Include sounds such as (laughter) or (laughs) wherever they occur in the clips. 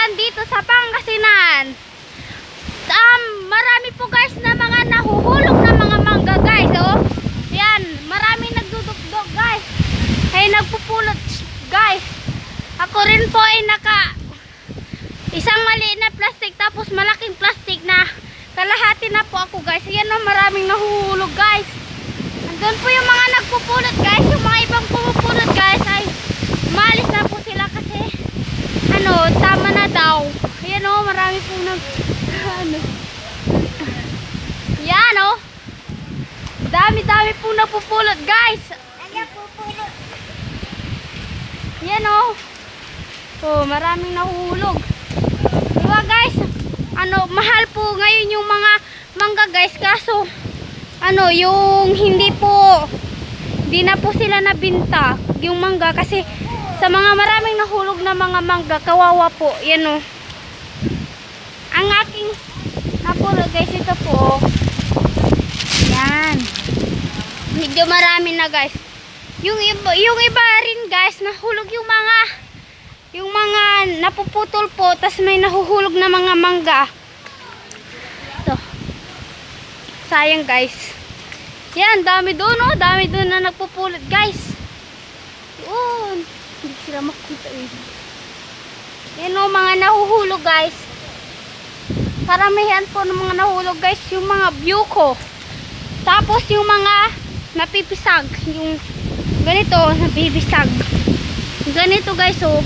ulan dito sa Pangasinan. Um, marami po guys na mga nahuhulog na mga mangga guys, oh. Yan, maraming nagdudukdok guys. Ay nagpupulot guys. Ako rin po ay naka isang maliit na plastic tapos malaking plastic na kalahati na po ako guys. Yan oh, maraming nahuhulog guys. Andun po yung mga nagpupulot guys. Yung mga ibang pumupulot guys ay malis na po sila kasi ano, tama na daw. Ayan o, marami po nag ano. Yan o. Dami-dami po napupulot guys. Yan o. Oh, maraming nahuhulog. Diba guys? Ano, mahal po ngayon yung mga mangga guys. Kaso, ano, yung hindi po, hindi na po sila nabinta. Yung mangga kasi sa mga maraming nahulog na mga mangga, kawawa po. Yan o. Ang aking napulog guys, ito po. Yan. Medyo marami na guys. Yung iba, yung iba rin guys, nahulog yung mga yung mga napuputol po, tas may nahuhulog na mga mangga. Ito. Sayang guys. Yan, dami doon oh, dami doon na nagpupulot guys. Yun. Hindi sila makita eh. Yan oh, mga nahuhulog guys. Karamihan po ng mga nahulog guys, yung mga buko. Tapos yung mga napipisag, yung ganito, napipisag. Ganito guys, oh.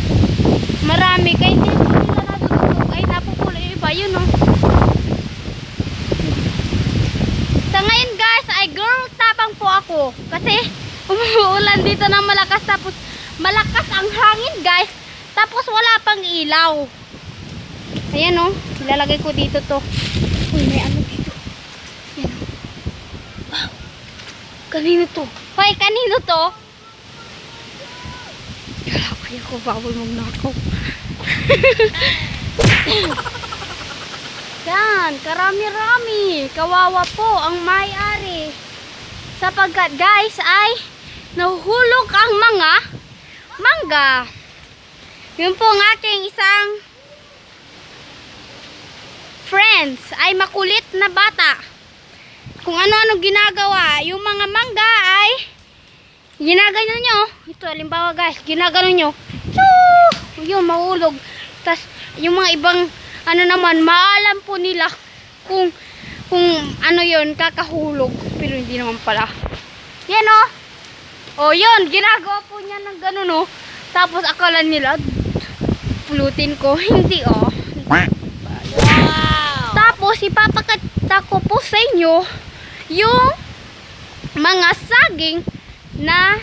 Marami. Kahit hindi nila natutulog, ay napupulo yung iba. Yun, oh. Sa ngayon guys, ay girl tapang po ako. Kasi (laughs) umuulan dito ng malakas. Tapos malakas ang hangin guys. Tapos wala pang ilaw. Ayan, oh. Ilalagay ko dito to. Uy, may ano dito. Ayan, oh. Wow. Kanino to? Hoy, kanino to? Kaya ko bawal magnakaw. (laughs) Yan, karami-rami. Kawawa po ang may-ari. Sapagkat guys ay nahuhulog ang mga mangga. Yun po ang aking isang friends ay makulit na bata. Kung ano-ano ginagawa, yung mga mangga ay ginagano nyo. Ito, halimbawa guys, ginagano nyo. Choo! Yun, mahulog. Tapos, yung mga ibang, ano naman, maalam po nila kung, kung ano yun, kakahulog. Pero hindi naman pala. Yan o. O, yun, ginagawa po niya ng gano'n o. Tapos, akala nila, pulutin ko. (laughs) Hindi o. Tapos, ipapakita ko po sa inyo yung mga saging na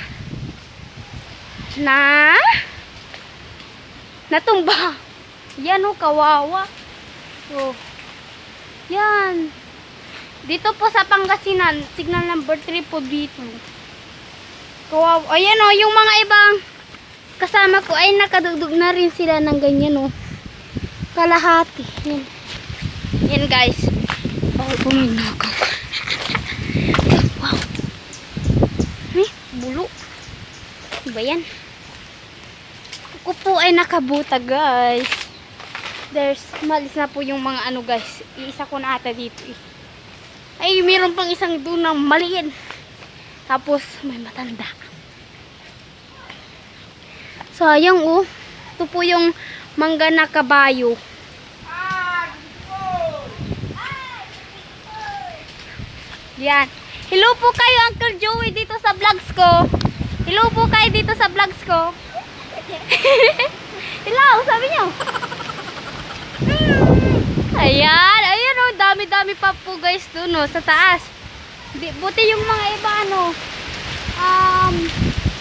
na natumba. Yan o, kawawa. Oh. Yan. Dito po sa Pangasinan, signal number 3 po dito. Kawawa. Ayan o, yung mga ibang kasama ko ay nakadugdug na rin sila ng ganyan o. Kalahati. Yan. Yan guys. May nakaw. wow. Ay, bulo. Ano ba yan? Ako po ay nakabuta guys. There's, malis na po yung mga ano guys. Iisa ko na ata dito eh. Ay, meron pang isang na maliin. Tapos, may matanda. Sayang oh. Ito po yung mangga na kabayo. Yan. Hello po kayo, Uncle Joey, dito sa vlogs ko. Hello po kayo dito sa vlogs ko. (laughs) Hello, sabi niyo. Ayan, ayan o, dami-dami pa po guys dun o, sa taas. Buti yung mga iba ano, um,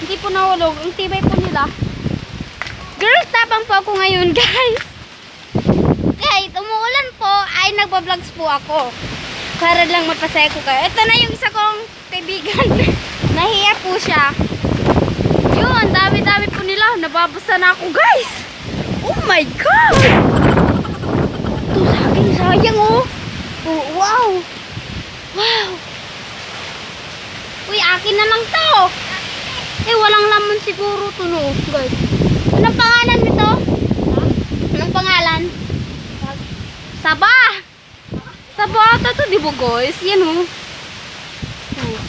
hindi po nahulog. Ang tibay po nila. Girl, tapang po ako ngayon (laughs) guys. Kahit umuulan po, ay nagbablog po ako. Para lang mapasaya ko kayo. Ito na yung isa kong kaibigan. (laughs) Nahiya po siya. Yun, dami-dami po nila. Nababasa na ako guys. Oh my God! Ito sa akin, sayang oh. oh. Wow! Wow! Uy, akin na lang to. Eh, walang laman siguro to no, guys. Anong pangalan nito? Anong pangalan? Saba! Ata to, di ba guys? Yan oh. Oh.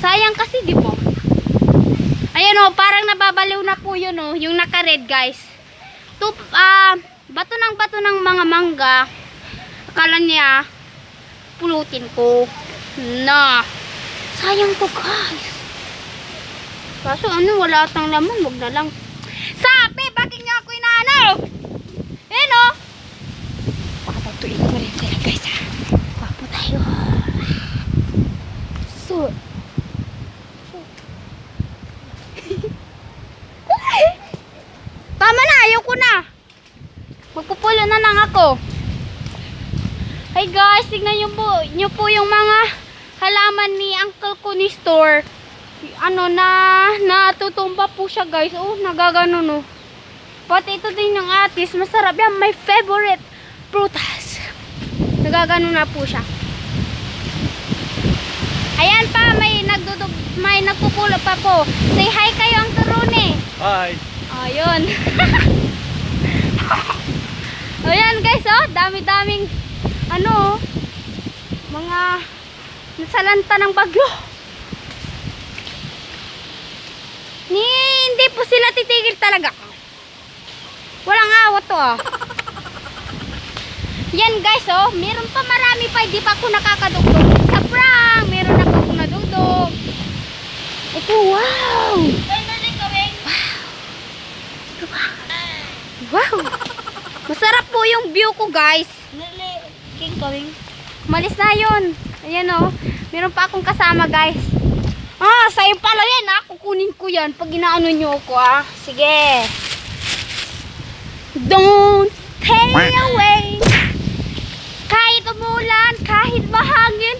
Sayang kasi, di ba? Ayan oh, parang nababaliw na po yun oh, yung naka-red guys. To, ah, bato ng bato ng mga mangga. Akala niya, pulutin ko. Na. Sayang to guys. Kaso ano, wala atang laman, wag na lang. Sabi, bakit nga ako inaano? Ayan oh. Papatuin ko rin sila guys ha. Papo tayo. So, Tama na, ayoko na. Magpupulo na lang ako. Hey guys, tignan niyo po, niyo po yung mga halaman ni Uncle ko ni store. Ano na, natutumba po siya guys. Oh, nagagano no. Pati ito din ng atis, masarap yan. My favorite prutas. Nagagano na po siya. Ayan pa, may nagdudug, may nagpupulo pa po. Say hi kayo ang Rune. Hi. Ayun. (laughs) Ayan guys, oh, dami-daming ano, mga nasalanta ng bagyo. Ni, hindi po sila titigil talaga. Walang awat to ah. (laughs) Yan guys, oh, meron pa marami pa, hindi pa ako nakakadugtog. Sa prank, meron na pa ako nadugtog. Ito, wow! Wow! Masarap po yung view ko, guys. Kawing. Malis na yun. Ayan o. Meron pa akong kasama, guys. Ah, sa'yo pala yan, ha? Kukunin ko yan pag inaano nyo ako, ah. Sige. Don't stay away. Kahit umulan, kahit mahangin,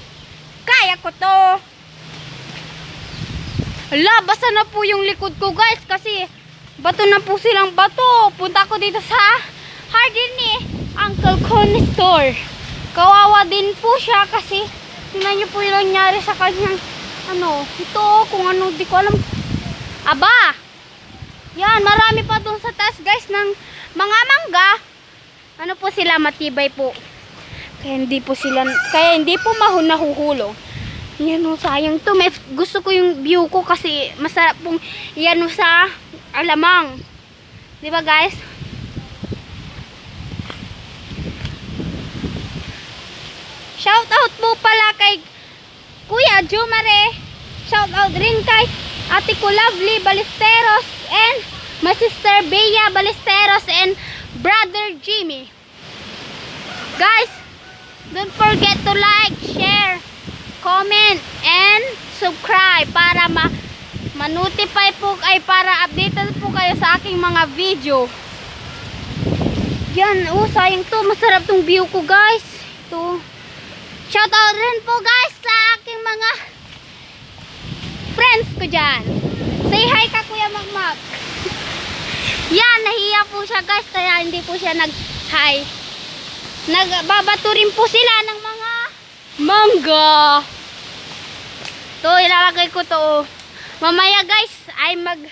kaya ko to. Ala, basa na po yung likod ko, guys, kasi bato na po silang bato. Punta ko dito sa hardin ni Uncle Con Store. Kawawa din po siya kasi tingnan niyo po yung nangyari sa kanyang ano, ito kung ano, di ko alam. Aba! Yan, marami pa doon sa taas guys ng mga mangga. Ano po sila, matibay po. Kaya hindi po sila, kaya hindi po nahuhulog. Yan o, sayang to. May, gusto ko yung view ko kasi masarap pong yan o sa alamang. Di ba guys? Shout out po pala kay Kuya Jumare. Shout out rin kay Ate ko Lovely Ballesteros and my sister Bea Ballesteros and brother Jimmy. Guys, don't forget to like, share, comment, and subscribe para ma ma-notify po ay para updated po kayo sa aking mga video. Yan, oh, sayang to. Masarap tong view ko, guys. Ito. Shout out rin po, guys, sa aking mga friends ko dyan. Say hi ka, Kuya Magmag. (laughs) Yan, nahiya po siya, guys, kaya hindi po siya nag-hi. Nagbabato rin po sila ng mga mangga. To, ilalagay ko to. Mamaya, guys, ay mag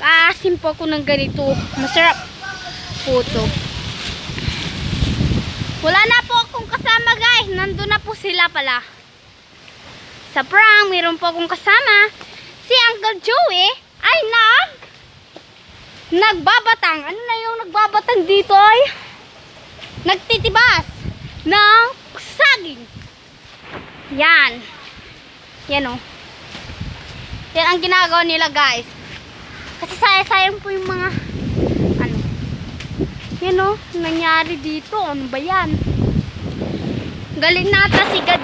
kaasim po ako ng ganito. Masarap po to. Wala na po akong. Nandun na po sila pala. Sa prank, meron po akong kasama. Si Uncle Joey ay nag nagbabatang. Ano na yung nagbabatang dito ay? Nagtitibas ng saging. Yan. Yan o. Yan ang ginagawa nila guys. Kasi sayang-sayang po yung mga ano. Yan o, nangyari dito. Ano ba yan? Galing nata si God.